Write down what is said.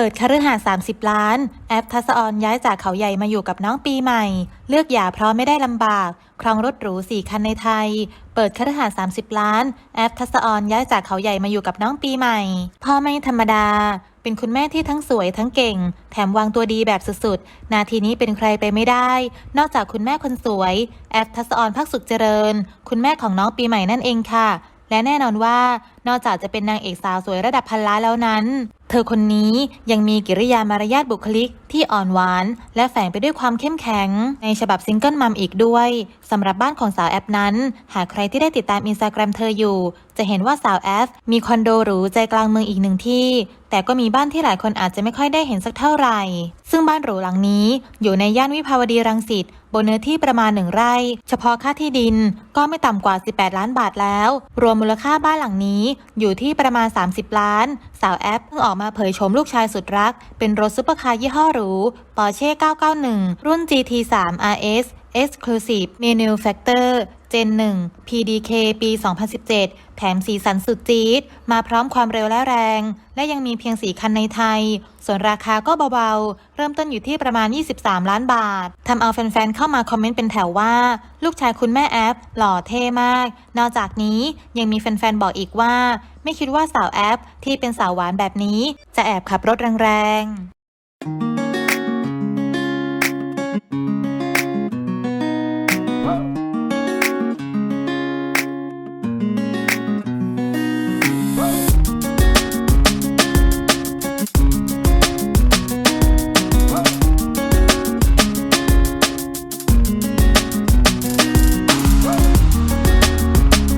เปิดคฤหาสน์30ล้าน แอปทัศออนย้ายจากเขาใหญ่มาอยู่กับน้องปีใหม่ เลือกหย่าเพราะไม่ได้ลำบาก ครองรถหรู4คันในไทย เปิดคฤหาสน์30ล้าน แอปทัศออนย้ายจากเขาใหญ่มาอยู่กับน้องปีใหม่ พ่อไม่ธรรมดา เป็นคุณแม่ที่ทั้งสวยทั้งเก่ง แถมวางตัวดีแบบสุดๆ นาทีนี้เป็นใครไปไม่ได้ นอกจากคุณแม่คนสวย แอปทัศออนพักสุขเจริญ คุณแม่ของน้องปีใหม่นั่นเองค่ะและแน่นอนว่านอกจากจะเป็นนางเอกสาวสวยระดับพันล้านแล้วนั้น เธอคนนี้ยังมีกิริยามารยาทบุคลิกที่อ่อนหวาน และแฝงไปด้วยความเข้มแข็ง ในฉบับซิงเกิลมัมอีกด้วยสำหรับบ้านของสาวแอปนั้น หากใครที่ได้ติดตามอินสตาแกรมเธออยู่ จะเห็นว่าสาวแอฟมีคอนโดหรูใจกลางเมืองอีกหนึ่งที่ แต่ก็มีบ้านที่หลายคนอาจจะไม่ค่อยได้เห็นสักเท่าไหร่ ซึ่งบ้านหรูหลังนี้อยู่ในย่านวิภาวดีรังสิตบนเนื้อที่ประมาณหนึ่งไร่ เฉพาะค่าที่ดินก็ไม่ต่ำกว่า 18 ล้านบาทแล้ว รวมมูลค่าบ้านหลังนี้อยู่ที่ประมาณ 30 ล้าน สาวแอปเพิ่งออกมาเผยโฉมลูกชายสุดรัก เป็นรถซุปเปอร์คาร์ยี่ห้อหรู Porsche 991 รุ่น GT3 RS Exclusive Menu Factor Manufacturer Gen 1 PDK ปี 2017 แถมสีสันสุดจี๊ด มาพร้อมความเร็วและแรง และยังมีเพียงสีคันในไทย ส่วนราคาก็เบาๆ เริ่มต้นอยู่ที่ประมาณ 23 ล้านบาท ทำเอาแฟนๆ เข้ามาคอมเมนต์เป็นแถวว่า ลูกชายคุณแม่แอป หล่อเท่มาก นอกจากนี้ยังมีแฟนๆ บอกอีกว่า ไม่คิดว่าสาวแอปที่เป็นสาวหวานแบบนี้ จะแอบขับรถแรงๆ